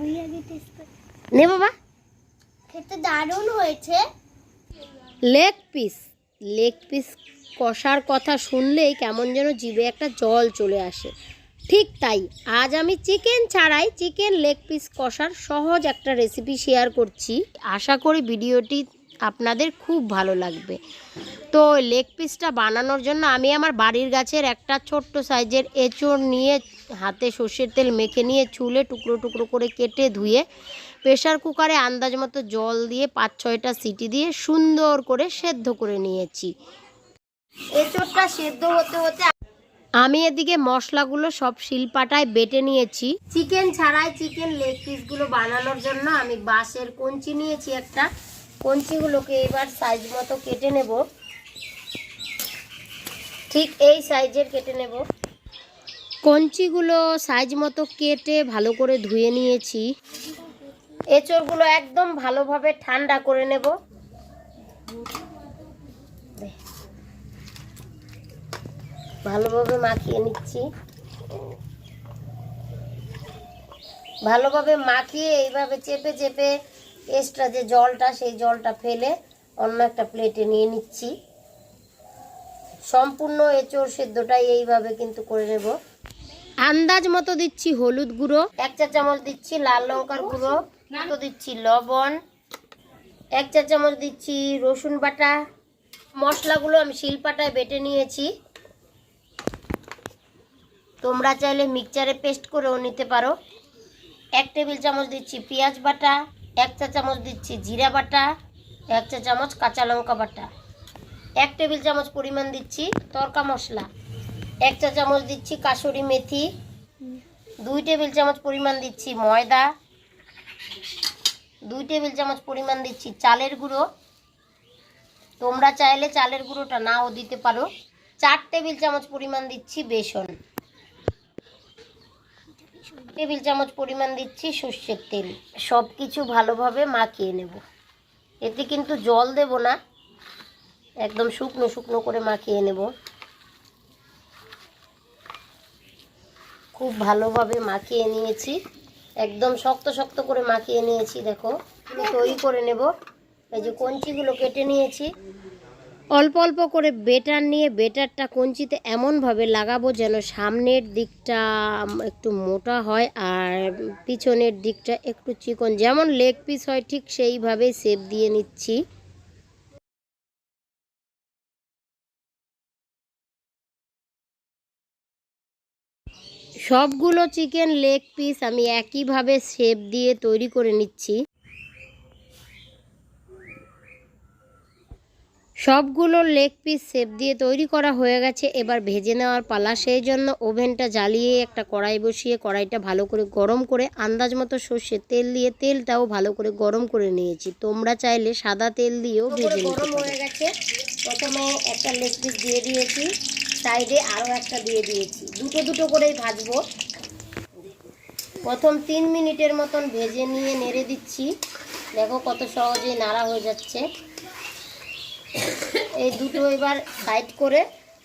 আমি আগে টেস্ট করি। নে বাবা। খেতে দারুণ হয়েছে। লেগ পিস লেগ পিস কষার কথা শুনলেই কেমন যেন জিভে একটা জল চলে আসে। ঠিক তাই আজ আমি চিকেন ছাড়াই চিকেন লেগ পিস কষার সহজ একটা রেসিপি শেয়ার করছি। আশা করি ভিডিওটি আপনাদের খুব ভালো লাগবে। তো লেগ পিসটা বানানোর জন্য আমি আমার বাড়ির গাছের একটা ছোট্ট সাইজের এঁচড় নিয়ে হাতে সর্ষের তেল মেখে নিয়ে চুলে টুকরো টুকরো করে কেটে ধুয়ে প্রেশার কুকারে আন্দাজ মতো জল দিয়ে পাঁচ ছয়টা সিটি দিয়ে সুন্দর করে সেদ্ধ করে নিয়েছি। এঁচড়টা সেদ্ধ হতে হতে আমি এদিকে মশলাগুলো সব শিলপাটায় বেটে নিয়েছি। চিকেন ছাড়াই চিকেন লেগ পিসগুলো বানানোর জন্য আমি বাঁশের কঞ্চি নিয়েছি একটা। কঞ্চিগুলোকে এবার সাইজ মতো কেটে নেব। ঠিক এই সাইজের কেটে নেব। কঞ্চিগুলো সাইজ মতো কেটে ভালো করে ধুয়ে নিয়েছি। এঁচড়গুলো একদম ভালোভাবে ঠান্ডা করে নেব। ভালোভাবে মাখিয়ে নিচ্ছি। ভালোভাবে মাখিয়ে এইভাবে চেপে চেপে এক্সট্রা যে জলটা, সেই জলটা ফেলে অন্য একটা প্লেটে নিয়ে নিচ্ছি। সম্পূর্ণ এঁচড় সেদ্ধটাই এইভাবে কিন্তু করে নেব। আন্দাজ মতো দিচ্ছি হলুদ গুঁড়ো, এক চা চামচ দিচ্ছি লাল লঙ্কার গুঁড়ো তো দিচ্ছি লবণ, এক চা চামচ দিচ্ছি রসুন বাটা। মশলাগুলো আমি শিলপাটায় বেটে নিয়েছি। তোমরা চাইলে মিক্সচারে পেস্ট করেও নিতে পারো। এক টেবিল চামচ দিচ্ছি পেঁয়াজ বাটা এক চা চামচ দিচ্ছি জিরা বাটা, এক চা চামচ কাঁচা লঙ্কা বাটা। এক টেবিল চামচ পরিমাণ দিচ্ছি তরকা মশলা। এক চা চামচ দিচ্ছি কাসুরি মেথি। দুই টেবিল চামচ পরিমাণ দিচ্ছি ময়দা। দুই টেবিল চামচ পরিমাণ দিচ্ছি চালের গুঁড়ো। তোমরা চাইলে চালের গুঁড়োটা নাও দিতে পারো। চার টেবিল চামচ পরিমাণ দিচ্ছি বেসন। টেবিল চামচ পরিমাণ দিচ্ছি সর্ষের তেল। সব কিছু ভালোভাবে মাখিয়ে নেব। এতে কিন্তু জল দেব না। একদম শুকনো শুকনো করে মাখিয়ে নেব। খুব ভালোভাবে মাখিয়ে নিয়েছি। একদম শক্ত শক্ত করে মাখিয়ে নিয়েছি, দেখো। তৈরি করে নেব। এই যে কঞ্চিগুলো কেটে নিয়েছি। অল্প অল্প করে বেটার নিয়ে বেটারটা কঞ্চিতে এমনভাবে লাগাবো যেন সামনের দিকটা একটু মোটা হয় আর পিছনের দিকটা একটু চিকন। যেমন লেগ পিস হয়, ঠিক সেইভাবেই শেপ দিয়ে নিচ্ছি। সবগুলো চিকেন লেগ পিস আমি একইভাবে শেপ দিয়ে তৈরি করে নিচ্ছি। সবগুলো লেগ পিস শেপ দিয়ে তৈরি করা হয়ে গেছে। এবার ভেজে নেওয়ার পালা সেই জন্য ওভেনটা জ্বালিয়ে একটা কড়াই বসিয়ে কড়াইটা ভালো করে গরম করে আন্দাজ মতো সর্ষের তেল দিয়ে তেলটাও ভালো করে গরম করে নিয়েছি। তোমরা চাইলে সাদা তেল দিয়েও ভেজে নিতে গরম হয়ে গেছে। প্রথমে একটা লেগ পিস দিয়ে দিয়েছি সাইডে আরও একটা দিয়ে দিয়েছি। দুটো দুটো করেই ভাজবো। প্রথম তিন মিনিটের মতন ভেজে নিয়ে নেড়ে দিচ্ছি। দেখো কত সহজেই নাড়া হয়ে যাচ্ছে। এই দুটো এবার সাইড করে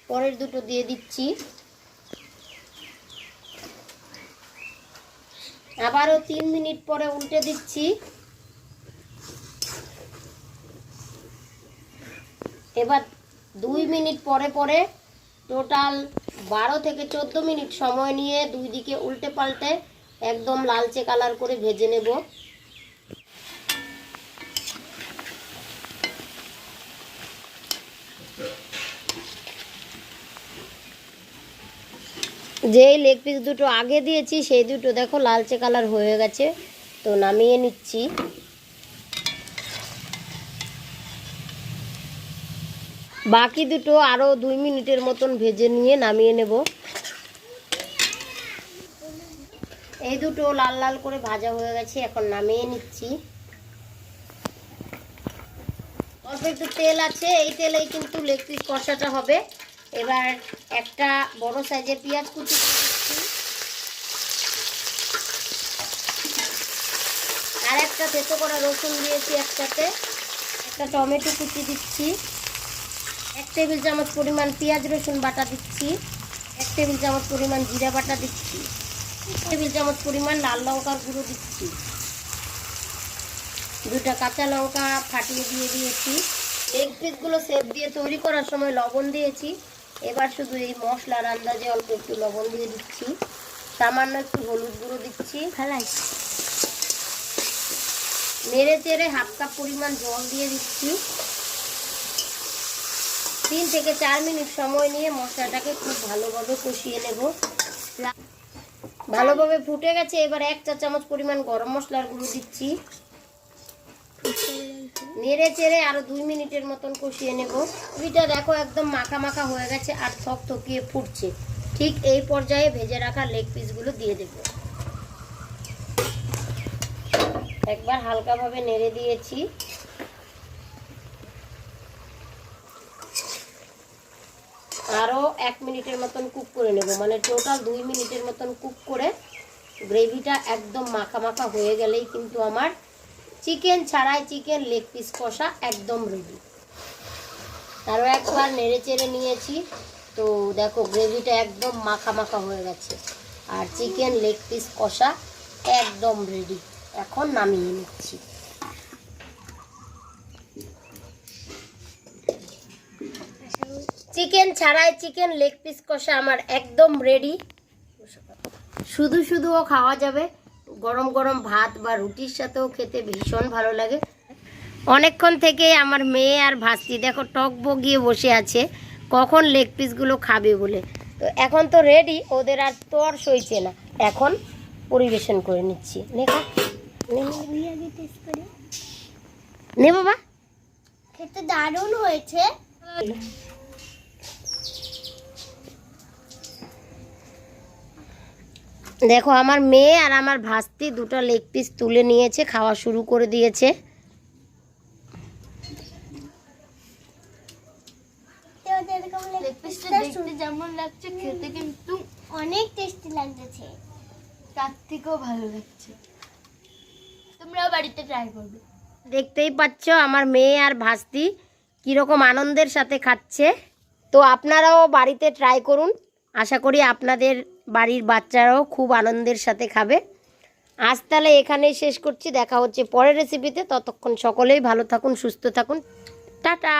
পরের দুটো দিয়ে দিচ্ছি। আবারও তিন মিনিট পরে উল্টে দিচ্ছি। এবার দুই মিনিট পরে পরে টোটাল বারো থেকে চোদ্দ মিনিট সময় নিয়ে দুই দিকে উল্টে পাল্টে একদম লালচে কালার করে ভেজে নেব। যেই লেগ পিস দুটো আগে দিয়েছি, সেই দুটো দেখো লালচে কালার হয়ে গেছে। তো নামিয়ে নিচ্ছি। বাকি দুটো আরও দুই মিনিটের মতন ভেজে নিয়ে নামিয়ে নেব। এই দুটো লাল লাল করে ভাজা হয়ে গেছে, এখন নামিয়ে নিচ্ছি। অল্প একটু তেল আছে, এই তেলেই কিন্তু লেগ পিস কষাটা হবে। এবার একটা বড় সাইজের পেঁয়াজ কুচি আর একটা থেতো করা রসুন দিয়েছি একসাথে। একটা টমেটো কুচি দিচ্ছি। এক টেবিল চামচ পরিমাণ পেঁয়াজ, রসুন বাটা দিচ্ছি। এক টেবিল চামচ পরিমাণ জিরা বাটা দিচ্ছি। এক টেবিল চামচ পরিমাণ লাল লঙ্কার গুঁড়ো দিচ্ছি। দুটা কাঁচা লঙ্কা ফাটিয়ে দিয়ে দিয়েছি। লেগ পিসগুলো সেপ দিয়ে তৈরি করার সময় লবণ দিয়েছি। এবার শুধু এই মশলার আন্দাজে অল্প একটু লবণ দিয়ে দিচ্ছি। সামান্য একটু হলুদ গুঁড়ো দিচ্ছি। ফেলাই নেড়ে চেড়ে হাফ কাপ পরিমাণ জল দিয়ে দিচ্ছি। তিন থেকে চার মিনিট সময় নিয়ে মশলাটাকে খুব ভালোভাবে কষিয়ে নেব। ভালোভাবে ফুটে গেছে এবার এক চা চামচ পরিমাণ গরম মশলার গুঁড়ো দিচ্ছি। নেড়ে চেড়ে আরও দুই মিনিটের মতন কষিয়ে নেব। এটা দেখো একদম মাখা মাখা হয়ে গেছে আর থক থকিয়ে ফুটছে। ঠিক এই পর্যায়ে ভেজে রাখা লেগ পিসগুলো দিয়ে দেবো। একবার হালকাভাবে নেড়ে দিয়েছি। আরও এক মিনিটের মতন কুক করে নেব। মানে টোটাল দুই মিনিটের মতন কুক করে গ্রেভিটা একদম মাখা মাখা হয়ে গেলেই কিন্তু আমার চিকেন ছাড়াই চিকেন লেগ পিস কষা একদম রেডি আরও একবার নেড়ে চেড়ে নিয়েছি। তো দেখো গ্রেভিটা একদম মাখা মাখা হয়ে গেছে। আর চিকেন লেগ পিস কষা একদম রেডি এখন নামিয়ে নিচ্ছি। চিকেন ছাড়াই চিকেন লেগ পিস কষা আমার একদম রেডি শুধু শুধুও খাওয়া যাবে। গরম গরম ভাত বা রুটির সাথেও খেতে ভীষণ ভালো লাগে। অনেকক্ষণ থেকে আমার মেয়ে আর ভাস্তি দেখো টক বগিয়ে বসে আছে কখন লেগ পিসগুলো খাবে বলে। তো এখন তো রেডি ওদের আর তর সইছে না। এখন পরিবেশন করে নিচ্ছি। নে বাবা। খেতে দারুণ হয়েছে। দেখো আমার মেয়ে আর আমার ভাস্তি দুটো লেগ পিস তুলে নিয়েছে খাওয়া শুরু করে দিয়েছে। তো ওদের এরকম লেগ পিসটা দেখতে যেমন লাগছে খেতে কিন্তু অনেক টেস্টি লাগতেছে তার থেকেও ভালো লাগছে। তোমরাও বাড়িতে ট্রাই করবে। দেখতেই পাচ্ছ আমার মেয়ে আর ভাস্তি কীরকম আনন্দের সাথে খাচ্ছে। তো আপনারাও বাড়িতে ট্রাই করুন। আশা করি আপনাদের বাড়ির বাচ্চারাও খুব আনন্দের সাথে খাবে। আজ তাহলে এখানেই শেষ করছি। দেখা হচ্ছে পরের রেসিপিতে ততক্ষণ সকলেই ভালো থাকুন, সুস্থ থাকুন। টাটা!